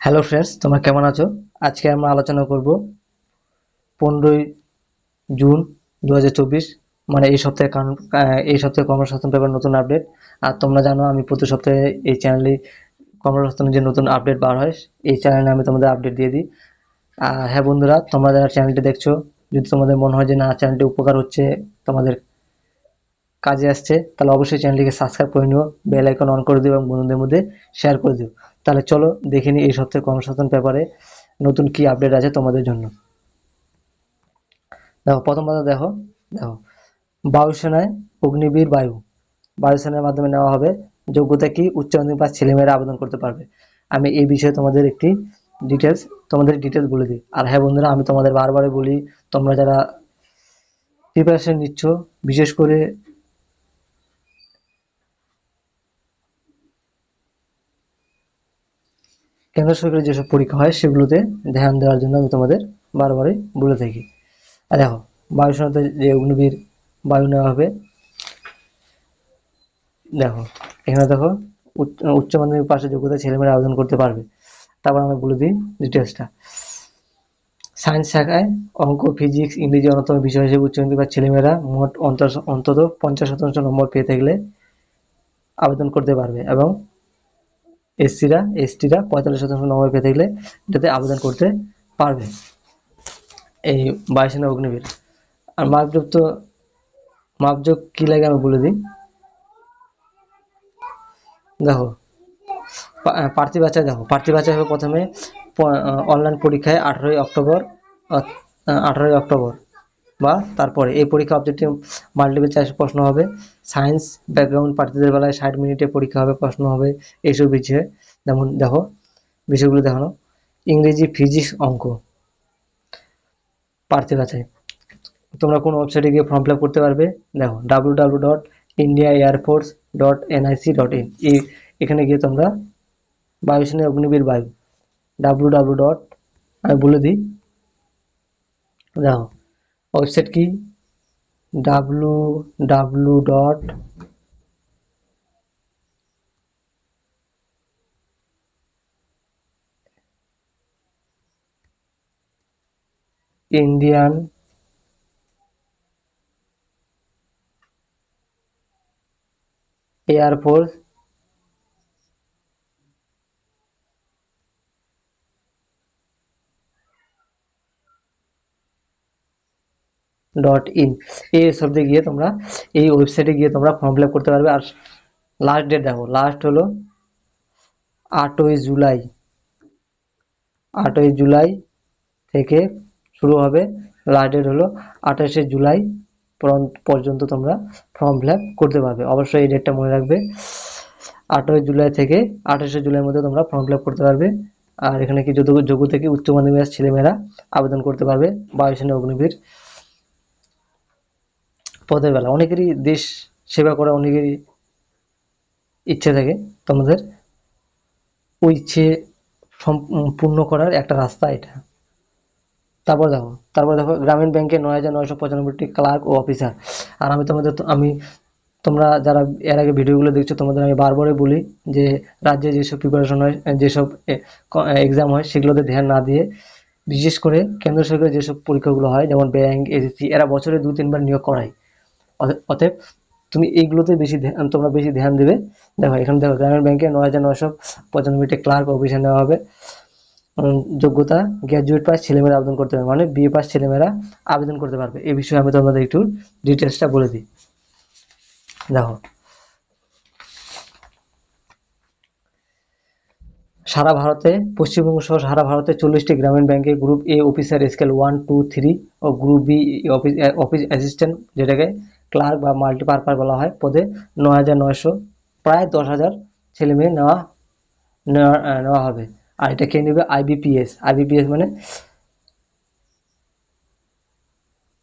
Hello friends তোমরা কেমন আছো? আজকে আমরা আলোচনা করব পনেরোই জুন দু হাজার চব্বিশ মানে এই সপ্তাহে এই সপ্তাহে কর্মসংস্থান পেপার নতুন আপডেট আর তোমরা জানো, আমি প্রতি সপ্তাহে এই চ্যানেলে কর্মসংস্থানের যে নতুন আপডেট বার হয়, এই চ্যানেলে আমি তোমাদের আপডেট দিয়ে দিই। আর হ্যাঁ বন্ধুরা, তোমরা যারা চ্যানেলটি দেখছ, যদি তোমাদের মনে হয় যে না চ্যানেলটি উপকার হচ্ছে, তোমাদের কাজে আসছে, তাহলে অবশ্যই চ্যানেলটিকে সাবস্ক্রাইব করে নিও বেল আইকন অন করে দিও এবং বন্ধুদের মধ্যে শেয়ার করে দিও। তাহলে চলো দেখে নিই এই সপ্তাহে কর্মসংস্থান পেপারে নতুন কি আপডেট আছে তোমাদের জন্য। দেখো, প্রথম কথা দেখো দেখো, বায়ুসেনায় অগ্নিবীর বায়ু। বায়ুসেনার মাধ্যমে নেওয়া হবে যোগ্যতা কি? উচ্চ মাধ্যমিক ছেলেমেয়েরা আবেদন করতে পারবে। আমি এই বিষয়ে তোমাদের একটি ডিটেলস তোমাদের ডিটেলস বলে দিই। আর হ্যাঁ বন্ধুরা, আমি তোমাদের বারবারই বলি, তোমরা যারা প্রিপারেশন নিচ্ছ, বিশেষ করে কেন্দ্র সরকারের যেসব পরীক্ষা হয়, সেগুলোতে ধ্যান দেওয়ার জন্য আমি তোমাদের বারবারই বলে থাকি। আর দেখো বায়ুসেনাতে যে অগ্নিবীর বায়ু নেওয়া হবে, দেখো, এখানে দেখো, উচ্চ- মাধ্যমিক পাশে যোগ্যতা ছেলেমেয়েরা আবেদন করতে পারবে। তারপর আমি বলে দিই ডিটেলসটা। সায়েন্স শাখায় অঙ্ক, ফিজিক্স, ইংরেজি অন্যতম বিষয় হিসেবে উচ্চ মাধ্যমিক পাশ ছেলেমেয়েরা মোট অন্তত পঞ্চাশ শতাংশ নম্বর পেয়ে থাকলে আবেদন করতে পারবে এবং এসসিরা এসটিরা পঁয়তাল্লিশ শতাংশ নম্বর পেয়ে থাকলে এটাতে আবেদন করতে পারবে। এই বায়ুসেনা অগ্নিবীর। আর মাপযোগ তো মাপযোগ কি লাগে আমি বলে দিই। দেখো পা- আহ, প্রার্থী বাছাই দেখো প্রার্থী বাছাই হবে প্রথমে অনলাইন পরীক্ষায় আঠারোই অক্টোবর আঠারোই অক্টোবর। বা তারপরে এই পরীক্ষা অবজেক্টিভ মাল্টিপল চয়েস প্রশ্ন হবে। সায়েন্স ব্যাকগ্রাউন্ড প্রার্থীদের বেলায় ষাট মিনিটে পরীক্ষা হবে, প্রশ্ন হবে এইসব বিষয়ে। যেমন দেখো, বিষয়গুলো দেখানো। ইংরেজি ফিজিক্স অঙ্ক। প্রার্থী বাছাই তোমরা কোন ওয়েবসাইটে গিয়ে ফর্ম ফিল করতে পারবে? দেখো W W dot India air force dot NIC dot in এই, এখানে গিয়ে তোমরা বায়ুসেনা অগ্নিবীর বায়ু। ডাব্লিউ ডাব্লিউ ডট আমি বলে দিই। দেখো ওয়েবসাইট কি? W W dot Indian air force dot in এই শব্দে গিয়ে তোমরা, এই ওয়েবসাইটে গিয়ে তোমরা ফর্ম ফিল করতে পারবে। আর লাস্ট ডেট দেখো লাস্ট হলো আটই জুলাই। আটই জুলাই থেকে শুরু হবে। লাস্ট ডেট হলো আঠাশে জুলাই পর্যন্ত তোমরা ফর্ম ফিল করতে পারবে। অবশ্যই এই ডেটটা মনে রাখবে। আটই জুলাই থেকে আঠাশে জুলাইয়ের মধ্যে তোমরা ফর্ম ফিল করতে পারবে। আর এখানে কি যোগ্য থেকে উচ্চ মাধ্যমিক ছেলেমেয়েরা আবেদন করতে পারবে। বায়ুসেনা অগ্নিবীর। পদের বেলা। অনেকেরই দেশ সেবা করা অনেকেরই ইচ্ছে থাকে। তোমাদের ওই ইচ্ছে সম্পূর্ণ করার একটা রাস্তা এটা। তারপর দেখো তারপর দেখো গ্রামীণ ব্যাংকে নয় হাজার নয়শো পঁচানব্বইটি ক্লার্ক ও অফিসার। আর আমি তোমাদের আমি, তোমরা যারা এর আগে ভিডিওগুলো দেখছ, তোমাদের আমি বারবারই বলি যে, রাজ্যে যেসব প্রিপারেশন হয়, যেসব এক্সাম হয়, সেগুলোতে ধ্যান না দিয়ে বিশেষ করে কেন্দ্র সরকারের যেসব পরীক্ষাগুলো হয়, যেমন ব্যাংক এসএসসি এরা বছরে দু তিনবার নিয়োগ করায়। অতএব তুমি এইগুলোতে বেশি ধ্যান, তোমরা বেশি ধ্যান দেবে। দেখো, এখানে দেখো, গ্রামীণ ব্যাংকে নয় হাজার নয়শো পঁচানব্বইটি ক্লার্ক অফিসার নেওয়া হবে। যোগ্যতা গ্র্যাজুয়েট পাস, ছেলেমেয়েরা আবেদন করতে পারবে। মানে বিএ পাস ছেলেমেয়েরা আবেদন করতে পারবে। এই বিষয়ে আমি তোমাদের একটু ডিটেলসটা বলে দিই। দেখো, সারা ভারতে পশ্চিমবঙ্গ সহ সারা ভারতে চল্লিশটি গ্রামীণ ব্যাংকে group A officer scale one, two, three O group B office office assistant যেটাকে ক্লার্ক বা মাল্টিপারপার বলা হয় পদে নয় হাজার নয়শো, প্রায় দশ হাজার ছেলে মেয়ে নেওয়া নেওয়া হবে। আর এটা কে নেবে? আইবিপিএস আইবিপিএস মানে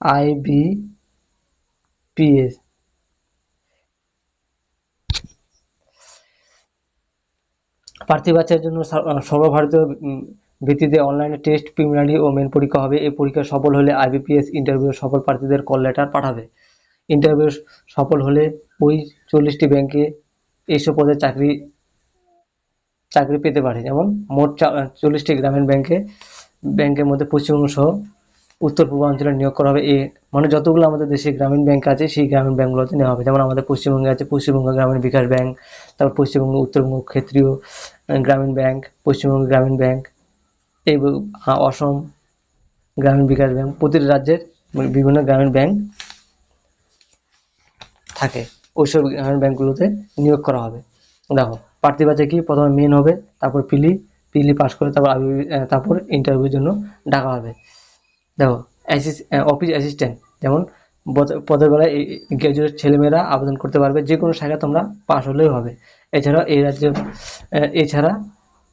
আইবিপিএস প্রার্থী বাচ্চার জন্য সর্বভারতীয় ভিত্তিতে অনলাইনে টেস্ট প্রিলিমিনারি ও মেন পরীক্ষা হবে। এই পরীক্ষা সফল হলে আইবিপিএস ইন্টারভিউ সফল প্রার্থীদের কল লেটার পাঠাবে। ইন্টারভিউ সফল হলে ওই চল্লিশটি ব্যাংকে এইসব পদে চাকরি চাকরি পেতে পারে। যেমন মোট চল্লিশটি গ্রামীণ ব্যাংকে ব্যাংকের মধ্যে পশ্চিমবঙ্গ সহ উত্তর পূর্বাঞ্চলে নিয়োগ করা হবে। এ মানে যতগুলো আমাদের দেশে গ্রামীণ ব্যাংক আছে, সেই গ্রামীণ ব্যাংকগুলোতে নেওয়া হবে। যেমন আমাদের পশ্চিমবঙ্গে আছে পশ্চিমবঙ্গ গ্রামীণ বিকাশ ব্যাংক তারপর পশ্চিমবঙ্গ, উত্তরবঙ্গ ক্ষেত্রীয় গ্রামীণ ব্যাংক পশ্চিমবঙ্গ গ্রামীণ ব্যাংক এই অসম গ্রামীণ বিকাশ ব্যাংক প্রতিটি রাজ্যের বিভিন্ন গ্রামীণ ব্যাংক থাকে। ওইসব ব্যাংকগুলোতে নিয়োগ করা হবে। দেখো, প্রার্থী বাজে কি প্রথমে মেন হবে, তারপর পিলি পিলি পাস করে তারপর তারপর ইন্টারভিউর জন্য ডাকা হবে। দেখো অফিস অ্যাসিস্ট্যান্ট যেমন পদের বেলায় গ্র্যাজুয়েট ছেলেমেয়েরা আবেদন করতে পারবে যে কোনো শাখায় তোমরা পাস হলেই হবে। এছাড়া এই রাজ্যে এছাড়া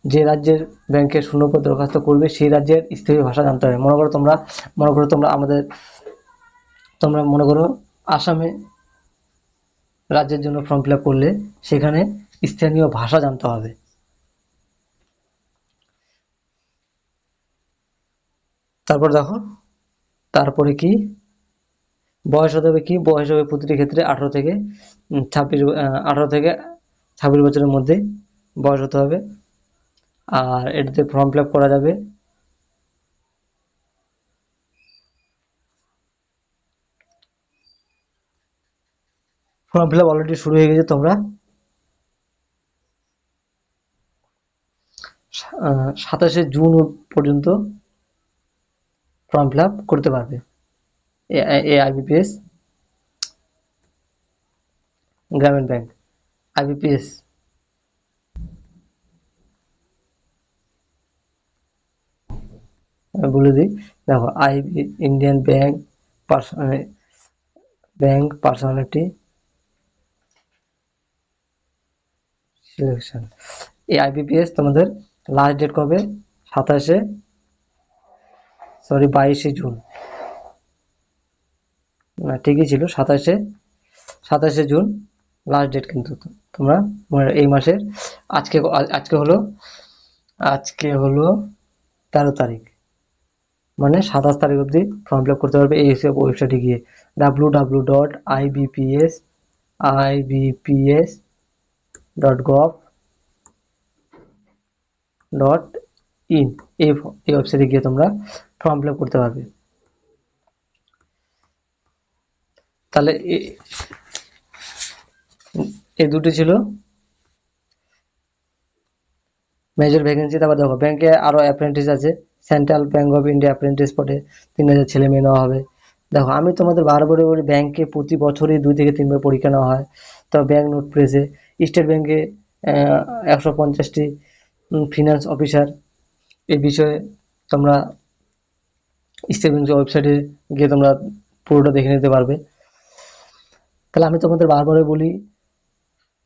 যে রাজ্যের ব্যাংকে শূন্যপদ দরখাস্ত করবে, সেই রাজ্যের স্থায়ী ভাষা জানতে হবে। মনে করো তোমরা, মনে করো তোমরা আমাদের, তোমরা মনে করো আসামে রাজ্যের জন্য ফর্ম ফিল করলে সেখানে স্থানীয় ভাষা জানতে হবে। তারপর দেখো, তারপরে কি? বয়স হতে হবে কি? বয়স হবে প্রতিটি ক্ষেত্রে আঠারো থেকে ছাব্বিশ আঠারো থেকে ছাব্বিশ বছরের মধ্যে বয়স হতে হবে। আর এটাতে ফর্ম ফিল করা যাবে ফর্ম ফিল আপ অলরেডি শুরু হয়ে গেছে তোমরা। সাতাশে জুন পর্যন্ত ফর্ম ফিল আপ করতে পারবে। এ আইবিপিএস গ্রামীণ ব্যাংক আইবিপিএস বলে দিই, দেখো IB Indian bank bank personality selection এই আইবিপিএস তোমাদের লাস্ট ডেট কবে? সাতাশে? সরি বাইশে জুন। না, ঠিকই ছিল, সাতাশে। সাতাশে জুন লাস্ট ডেট কিন্তু তোমরা এই মাসের আজকে আজকে হলো আজকে হলো তেরো তারিখ। মানে সাতাশ তারিখ অবধি ফর্ম ফিল করতে পারবে এই ওয়েবসাইটে গিয়ে। W W dot IBPS IBPS dot gov dot in এই ওয়েবসাইটে গিয়ে তোমরা ফর্ম ফিল করতে পারবে। তাহলে এ- দুটো ছিল। মেজর ভ্যাকেন্সি তারপর দেখো ব্যাংকে আরও অ্যাপ্রেন্টিস আছে। Central bank of India apprentice পদে তিন হাজার ছেলে মেয়ে নেওয়া হবে। দেখো, আমি তোমাদের বারবারই বলি ব্যাংকে প্রতি বছরই দুই থেকে তিনবার পরীক্ষা নেওয়া হয়। তো ব্যাংক নোট প্রেসে স্টেট ব্যাংকে একশো পঞ্চাশটি ফিনান্স অফিসার এই বিষয়ে তোমরা স্টেট ব্যাংকের ওয়েবসাইটে গিয়ে তোমরা পুরোটা দেখে নিতে পারবে। তাহলে আমি তোমাদের বারবারই বলি,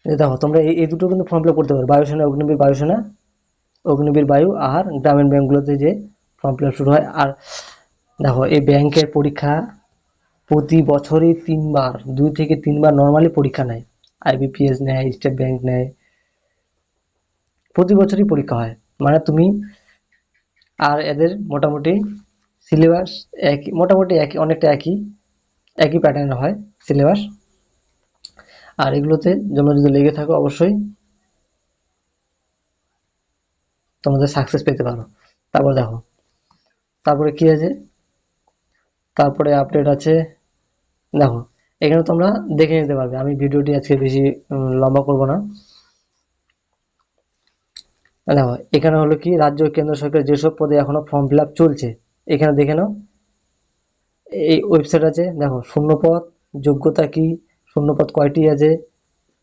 যে দেখো, তোমরা এই এই দুটো কিন্তু ফর্ম ফিল করতে পারো। বায়ুসেনা, অগ্নিবীর বায়ুসেনা, অগ্নিবীর বায়ু আর গ্রামীণ ব্যাংকগুলোতে যে ফর্ম ফিল শুরু হয়। আর দেখো, এই ব্যাংকের পরীক্ষা প্রতি বছরই তিনবার, দুই থেকে তিনবার নর্মালি পরীক্ষা নেয়। আইবিপিএস নেয়, স্টেট ব্যাংক নেয়, প্রতি বছরই পরীক্ষা হয়। মানে তুমি আর এদের মোটামুটি সিলেবাস একই মোটামুটি একই অনেকটা একই একই প্যাটার্ন হয় সিলেবাস আর এগুলোতে জন্য যদি লেগে থাকো অবশ্যই তোমাদের সাকসেস পেতে পারো। তারপর দেখো, তারপরে কি আছে? তারপরে আপডেট আছে, দেখো। এখানে তোমরা দেখে নিতে পারবে। আমি ভিডিওটি আজকে বেশি লম্বা করব না। দেখো, এখানে হলো কি, রাজ্য কেন্দ্র সরকার যেসব পদে এখনও ফর্ম ফিল চলছে, এখানে দেখে নাও। এই ওয়েবসাইট আছে, দেখো, শূন্যপদ, যোগ্যতা কি, শূন্যপদ কয়টি আছে,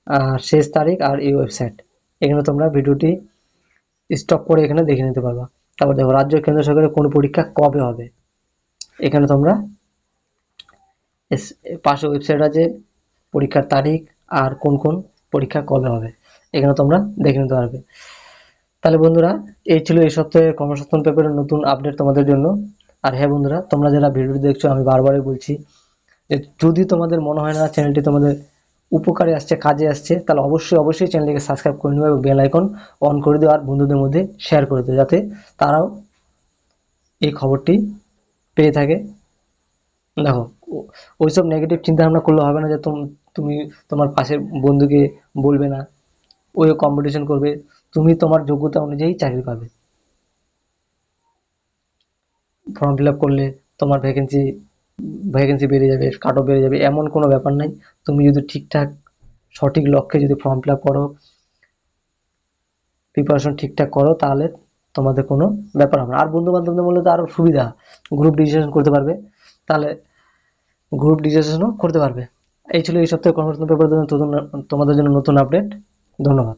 আর শেষ তারিখ, আর এই ওয়েবসাইট এখানে তোমরা ভিডিওটি স্টপ করে এখানে দেখে নিতে পারবা। তারপর দেখো, রাজ্য কেন্দ্র সরকারের কোন পরীক্ষা কবে হবে? এখানে তোমরা পাশে ওয়েবসাইট আছে, পরীক্ষার তারিখ আর কোন কোন পরীক্ষা কবে হবে। এখানে তোমরা দেখে নিতে পারবে। তাহলে বন্ধুরা, এই ছিল এই সপ্তাহে কর্মসংস্থান পেপারের নতুন আপডেট তোমাদের জন্য। আর হ্যাঁ বন্ধুরা, তোমরা যারা ভিডিও দেখছ, আমি বারবারই বলছি যে যদি তোমাদের মনে হয় না চ্যানেলটি তোমাদের উপকারে আসছে, কাজে আসছে, তাহলে অবশ্যই অবশ্যই চ্যানেলটিকে সাবস্ক্রাইব করে নেবে এবং বেল আইকন অন করে দিও আর বন্ধুদের মধ্যে শেয়ার করে দিও, যাতে তারাও এই খবরটি পেয়ে থাকে। দেখো ওইসব নেগেটিভ চিন্তা ভাবনা করলে হবে না যে তুম- তুমি তোমার পাশের বন্ধুকে বলবে না। ওই কম্পিটিশন করবে। তুমি তোমার যোগ্যতা অনুযায়ী চাকরি পাবে। ফর্ম ফিল আপ করলে তোমার ভ্যাকেন্সি ভ্যাকেন্সি বেড়ে যাবে কাটও বেড়ে যাবে। এমন কোনো ব্যাপার নাই। তুমি যদি ঠিকঠাক, সঠিক লক্ষ্যে যদি ফর্ম ফিল আপ করো প্রিপারেশন ঠিকঠাক করো, তাহলে তোমাদের কোনো ব্যাপার হবে না। আর বন্ধু বান্ধবদের বললে তো আরও সুবিধা। গ্রুপ ডিসিশন করতে পারবে। তাহলে গ্রুপ ডিসিশনও করতে পারবে। এই ছিল এই সপ্তাহে কর্মরত পেপার তোমাদের জন্য নতুন আপডেট ধন্যবাদ।